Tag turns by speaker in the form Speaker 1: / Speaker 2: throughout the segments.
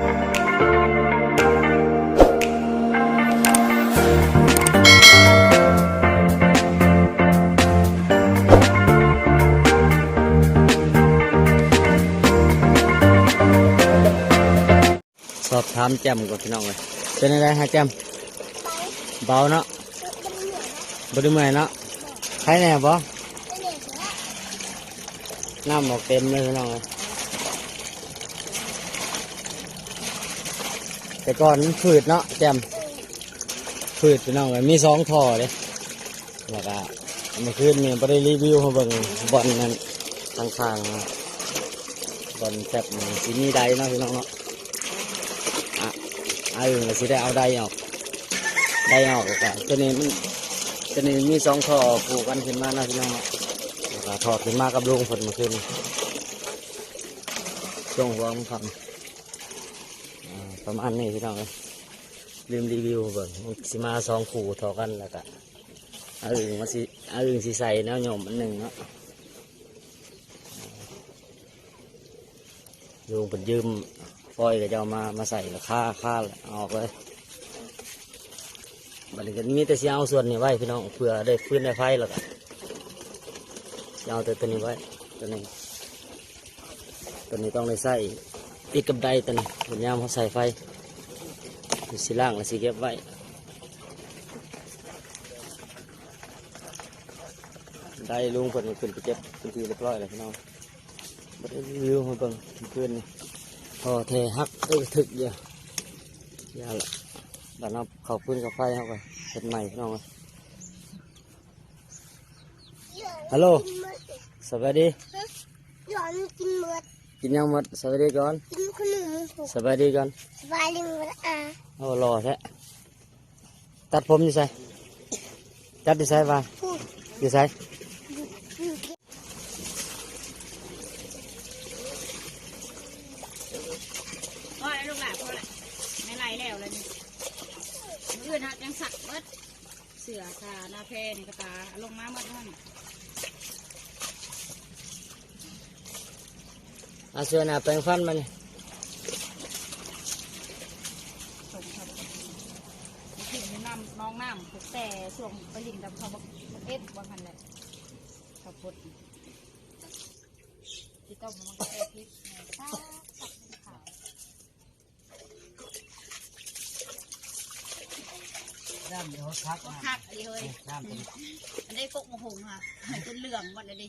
Speaker 1: สอบถามแจมก่อนพี่น้องเลยเป็นอะไรฮะแจมเบาเนาะบไดิเมื่อยเนาะใครแน่บ่น้ำออกเต็มเลยพี่น้องเลย แต่ก่อนมันฝืดเนาะแจมฝืดพี่น้องเลยมีสองท่อเลยแล้วก็เมื่อคืนนี่ไ่ได้รีวิวเขาเบิ่งบอลนั้นข้างๆนะบอลแคบนี่สีมีใดเนาะพี่น้องเนาะอะเอาอื่สิได้เอาได้ออกได้ออกแล้วก็ตัวนี้มันตัวนี้มีสองท่อผูกกันขึ้นมานะพี่น้องเนาะแล้วก็ถอดขึ้นมากับลุงผลมาขึ้นช่วงหัวมันคำ ประมาณนี้พี่น้องเอ้ยลืมรีวิวเบิ่งมันสิมาสองขู่ถอกันแล้วก็เอาอื่นมาสิเอาอื่นสิใส่แนวโยมอันหนึ่งเนาะลุงเป็นยืมฟอยก็จะเอามามาใส่แล้วค่าค่าอออกเลยบัดนี้ก็มีแต่เสียเอาส่วนนี้ไว้พี่น้องเพื่อได้ฟื้นได้ไฟแล้วก็เอาแต่ตัวนี้ไว้ตัวนี้ตัวนี้ต้องได้ใส่ ติดกับไดตัวนี้เป็นยามเขาใส่ไฟสีล่างแล้วสีเก็บไว้ได้ลุงคนขึ้นไปเก็บเป็นทีเรียบร้อยแล้วพี่น้องบัดนี้วิวมาเบิ่งขึ้นนี่พอเทหักเอ้ยถึกเดียวอย่าละบัดนับเขาพื้นกับไฟเข้าไปเป็นใหม่พี่น้องเอ้ยฮัลโหลสวัสดี
Speaker 2: หลอนกินหมด
Speaker 1: กินยังหมดสวัสดีก่อน
Speaker 2: กินขนมถูก
Speaker 1: สวัสดีก่อน
Speaker 2: สบายดีหมดอะ
Speaker 1: โอ้รอแท้ตัดผมอยู่ใส่ตัดอยู่ใส่ว่า
Speaker 2: พูด
Speaker 1: อยู่ใส่
Speaker 2: อยู่ที่
Speaker 3: พอแล้วลูกหลานพอละไม่ไล่แล้วเลยนี่มื้ออื่นฮะยังสักเบิดเสือคาหน้าแพนี่กระตาลงมาหมดนั่น
Speaker 1: เอาเสื้อหน้าแปรงฟันมาเนี่ย
Speaker 3: ส่งครับถึงน้ำน้องน้ำผูกแต่ส่วงไปลิงกับเขาบอกเอฟบางคันแหละขับรถที่ต้มมันก็แอบพริกข้าวสับขาว
Speaker 1: น้ำเดี๋ยวพัก
Speaker 3: ก็คักอันนี้เฮ้ย
Speaker 1: น้ำ
Speaker 3: อันนี้กกมะหงค่ะจนเหลืองหมดเลยดิ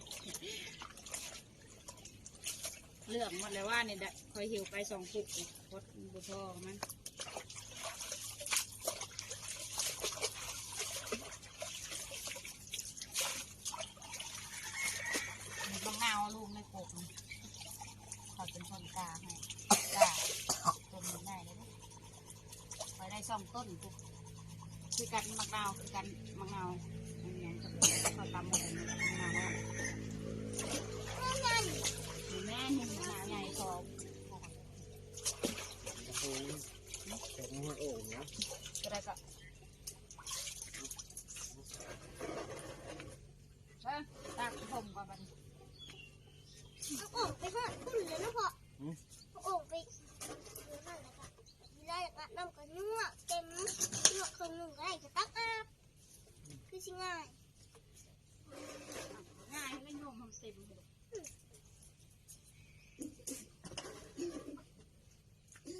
Speaker 3: เลืองหมดเลยว่าเนี่ยคอยหิวไปสองปุกพดบุพอมันมีบางาลูกในกบมันเขาเป็นคนกลางให้กล้าต้นมันได้เลยคอยได้สองต้นปุ๊บคือกันมะนาวคือกันมะนาวอันนี้เขาตำหมดเลยมะนาวว่าแม่นี่ มะนาวใหญ่พอ
Speaker 1: แข็งหัวโอ่งนะ
Speaker 3: ก็ได้ก็เอ้ยตากผมก่อนบัน
Speaker 2: เอาโอ่งไปทอดขึ้นเลยนะพ่อเอาโอ่งไปนั่นแหละค่ะได้แล้วก็น้ำก็นัวเต็มนัวคนหนึ่งก็ได้จะตักอาบคือสิง่าย
Speaker 3: ง่ายให้ไม่นุ่มทำเต็มเลย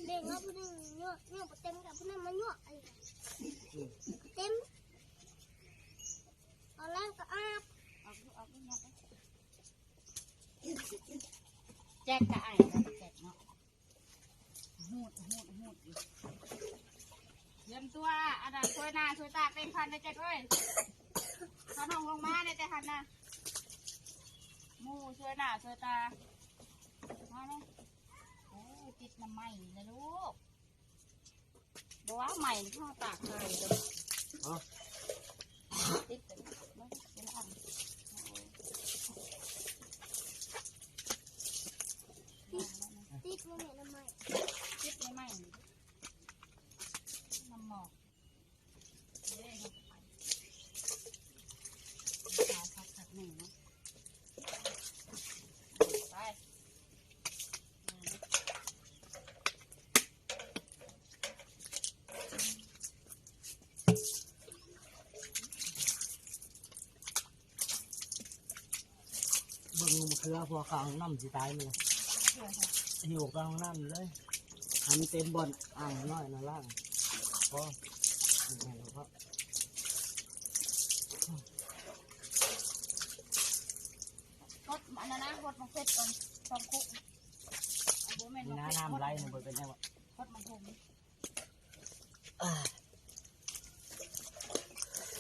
Speaker 2: เด้งเอา ผู้หนึงนัวนัวเต็มกับผู้นึงมันนัวอะไรกันเต็มเอาแล้วก็อาบ
Speaker 3: อาเอาไปยัดเลยแจ็คกับไอ้แจ็คเนาะหูดหูดหูดอยู่เตรียมตัวอันนั้นช่วยหน้าช่วยตาเต็มคันเลยแจ็คเอ้ยเขาน้องลงมาในใจคันนะมูช่วยหน้าช่วยตามาเลยโอ้ยติดน้ำไหม้เลยลูก บอกว่าใหม่ข้าวตากเลยติดเลยไม่เป็นอัน
Speaker 2: ติดมันเนี่ยทำไม
Speaker 3: คิดไม่ไหมน้ำหมอกเล่นไปขาสักสักหนึ่งนะไป
Speaker 1: รือพวกกลางน้ำสิตายเลยหิวกลางน้ำเลยทำเต็มบอนอ่างน้อยนะล่างพอนี่แล้วก็
Speaker 3: รถอันนั้นนะรถมันเซ็ตตรงตรงคุกอันบ่แม่น
Speaker 1: มี
Speaker 3: รถ
Speaker 1: น้ำน้ำไหลเนี่ยเป็นยังไง
Speaker 3: รถมันทุ่ม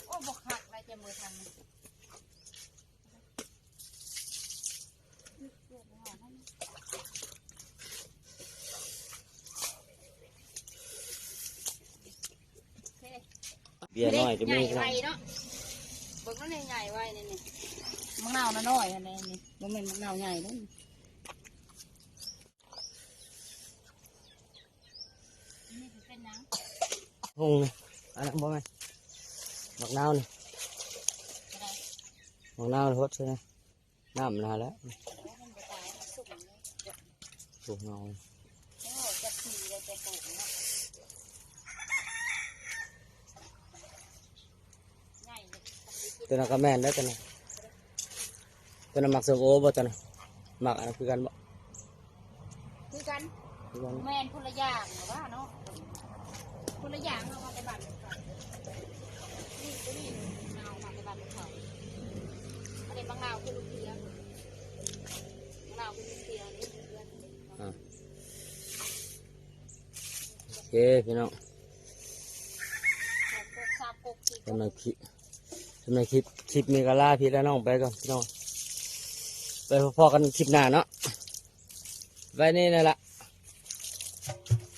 Speaker 3: โอ้บกหักอะไรจะมือทางนี้โอเค
Speaker 1: เบียร์น้อยจะมี
Speaker 3: ใหญ่ไวเนาะเบิกนั่นเลยใหญ่ไวนี่นี่มะนาวน่ะน้อยอันนี้นี่บ่แม่นมะนาวใหญ่เด้อนี่สิเป็นหยัง
Speaker 1: หงนี่อันนั้นบ่แม่นหมักนาวนี่
Speaker 3: ก็ได้
Speaker 1: หมักนาวทดใช่ไหมน้ำนาแล้ว
Speaker 3: โอ้มันบ่ตายมันสุกเลยเดี๋ยว
Speaker 1: ถูกเงา
Speaker 3: โอ้จะขี่เลยจะปลูกเนาะใหญ่เลยทำดีกิน
Speaker 1: ตัวนั้นก็แม่นแล้วตัวนั้นตัวนั้นหมักสมโอบ่ตัวนั้นหมักอันนั้นคือกันบ่
Speaker 3: คือกัน
Speaker 1: คือกัน
Speaker 3: แมนคนละอย่างนะว่าเนาะคนละอย่างเอามาในบ้านนี่ก็นี่เอามาในบ้านเลยค่ะอันนี้บางนาวคือลูกเทียมบางนาวคือลูกเทียมนี่เพื่อน
Speaker 1: โอเคพี่น้อง
Speaker 3: กกซาบกกที
Speaker 1: สำหรับคลิ ปสำหรับคลิปคลิปนี้ก็ลาพี่และน้องไปก่อนพี่น้องไปพอๆกันคลิปหน้าเนาะไปนี่นั่นแหละ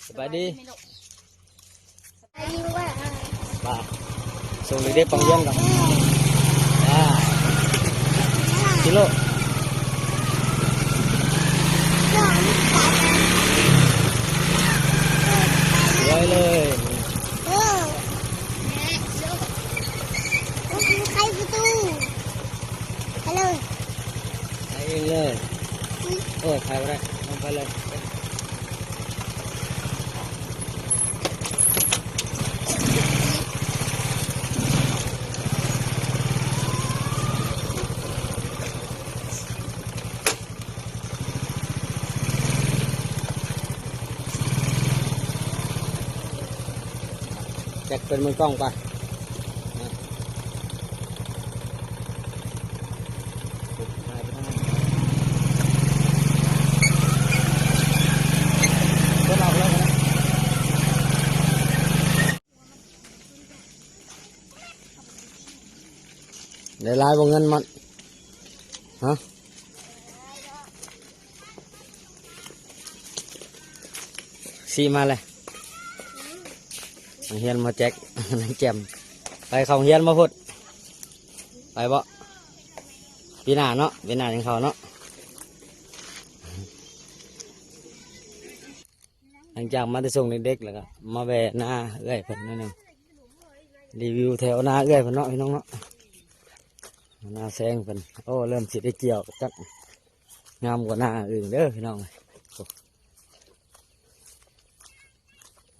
Speaker 1: สบายดี
Speaker 2: อันนี้ว่า
Speaker 1: มาส่งเด็กๆปังเยี่ยมก่อนอ่ากิโล
Speaker 2: สองสาม
Speaker 1: สวยเลย
Speaker 2: เออแม่เดี๋ยวโอ้ยใครประตูฮัลโหล
Speaker 1: ไปเองเลย โอ้ยใครไปได้ลงไปเลยแจ็คเป็นมือกล้องไปนะถ่ายไปทางนั้นก็เอาแล้วนะ เดี๋ยวไล่บงเงินมันฮะซีมาเลยเฮียนมาแจ็คนั่งแจมไปเขาเฮียนมาพุดไปบ่ปีหน้าเนาะปีหน้ายังเขาเนาะหลังจากมาได้ส่งเด็กๆแล้วก็มาแวะหน้าเอื้อยเพิ่นนั่นเองรีวิวแถวหน้าเอื้อยเพิ่นเนาะพี่น้องเนาะ หน้าแซงเพิ่นโอ้เริ่มสิได้เกี่ยวจักงามกว่าหน้าอื่นเด้อพี่น้องโอ้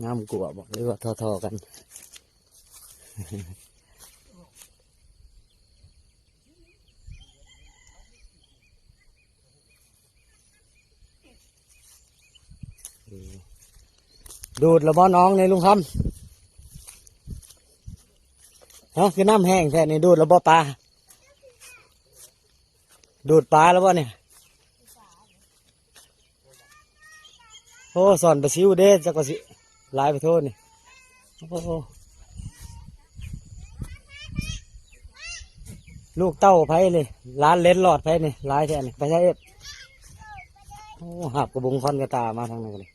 Speaker 1: งามกว่าบอกหรือว่าทอๆกันดูดแล้วบ่น้องในลุงคำฮะคือน้ำแห้งแท้นี่ดูดแล้วบ่ปลา ดูดปลาแล้ววะเนี่ย โอ้สอนไปซิวเด้จักว่าสิลายไปโทษนี่โอ้ลูกเต้าไผเลยร้านเล่นหลอดไผนี่ลายแท้นี่ไปใช้เอฟโอ้หับกระบุงคอนกระตามาทางนั้นเลย